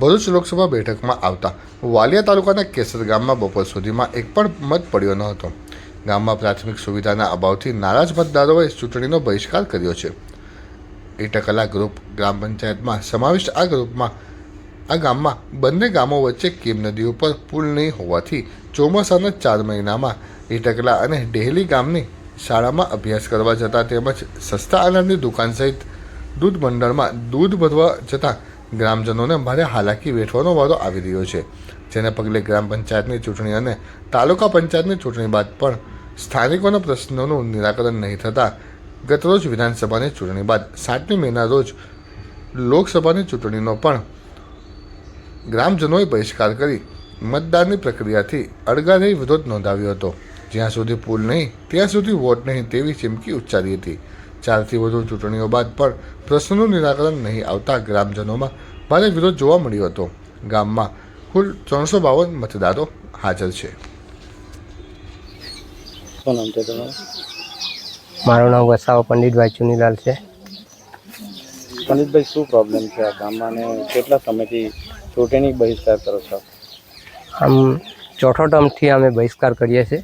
ભરૂચ લોકસભા બેઠકમાં આવતા વાલિયા તાલુકાના કેસર ગામમાં બપોર સુધીમાં એક પણ મત પડ્યો ન હતો. ગામમાં પ્રાથમિક સુવિધાના અભાવથી નારાજ મતદારોએ ચૂંટણીનો બહિષ્કાર કર્યો છે. ઇટકલા ગ્રુપ ગ્રામ પંચાયતમાં સમાવિષ્ટ આ ગ્રુપમાં, આ ગામમાં બંને ગામો વચ્ચે કેમ નદી ઉપર પુલ નહીં હોવાથી ચોમાસાના ચાર મહિનામાં ઇટકલા અને ડેહલી ગામની શાળામાં અભ્યાસ કરવા જતા તેમજ સસ્તા અનાજની દુકાન સહિત દૂધ મંડળમાં દૂધ ભરવા જતાં ગ્રામજનોને ભારે હાલાકી વેઠવાનો વારો આવી રહ્યો છે. જેને પગલે ગ્રામ પંચાયતની ચૂંટણી અને તાલુકા પંચાયતની ચૂંટણી બાદ પણ સ્થાનિકોના પ્રશ્નોનું નિરાકરણ નહીં થતાં ગતરોજ વિધાનસભાની ચૂંટણી બાદ સાતમી મેના રોજ લોકસભાની ચૂંટણીનો પણ ગ્રામજનોએ બહિષ્કાર કરી મતદાનની પ્રક્રિયાથી અડગારી વિરોધ નોંધાવ્યો હતો. જ્યાં સુધી પુલ નહીં, ત્યાં સુધી વોટ નહીં તેવી ચીમકી ઉચ્ચારી હતી. ચારથી વધુ ચૂંટણીઓ બાદ પણ પ્રશ્નોનું નિરાકરણ નહીં આવતા ગ્રામજનોમાં ભારે વિરોધ જોવા મળ્યો હતો. ગામમાં કુલ ત્રણસો બાવન મતદારો હાજર છે. શું નામ છે મારું નામ વસાવા પંડિતભાઈ ચુનીલાલ છે. પંડિતભાઈ શું પ્રોબ્લેમ છે આ ગામમાં અને કેટલા સમયથી ચૂંટણી બહિષ્કાર કરો છો? આમ ચોથો ટર્મથી અમે બહિષ્કાર કરીએ છીએ.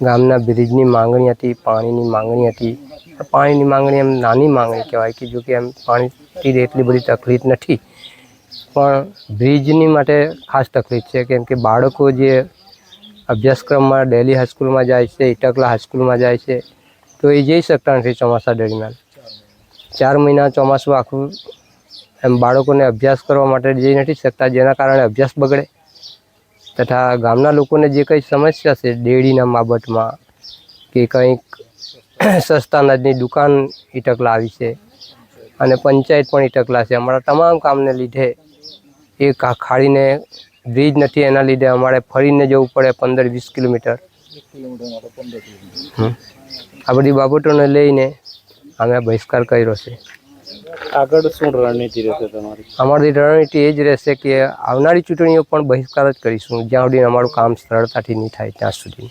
ગામના બ્રિજની માંગણી હતી, પાણીની માંગણી હતી. પાણીની માંગણી એમ નાની માંગણી કહેવાય કે જો કે એમ પાણીથી એટલી બધી તકલીફ નથી. પણ બ્રિજની માટે ખાસ તકલીફ છે, કેમ કે બાળકો જે અભ્યાસક્રમમાં ડેલી હાઈસ્કૂલમાં જાય છે ઇટકલા હાઈસ્કૂલમાં જાય છે, તો એ જઈ શકતા નથી ચોમાસા દરમિયાન. ચાર મહિના ચોમાસું આખું એમ બાળકોને અભ્યાસ કરવા માટે જઈ નથી શકતા, જેના કારણે અભ્યાસ બગડે. તથા ગામના લોકોને જે કંઈ સમસ્યા છે ડેરીના બાબતમાં કે કંઈક સસ્તા અનાજની દુકાન ઇટકલા આવી છે અને પંચાયત પણ ઇટકલા છે. અમારા તમામ કામને લીધે એ ખાડીને બ્રિજ નથી, એના લીધે અમારે ફરીને જવું પડે પંદર વીસ કિલોમીટર. આ બધી બાબતોને લઈને અમે બહિષ્કાર કર્યો છે. આગળ શું રણનીતિ રહેશે તમારી? અમારી રણનીતિ એ જ રહેશે કે આવનારી ચૂંટણીઓ પણ બહિષ્કાર જ કરીશું. જ્યાં સુધી અમારું કામ સરળતાથી નહીં થાય ત્યાં સુધી.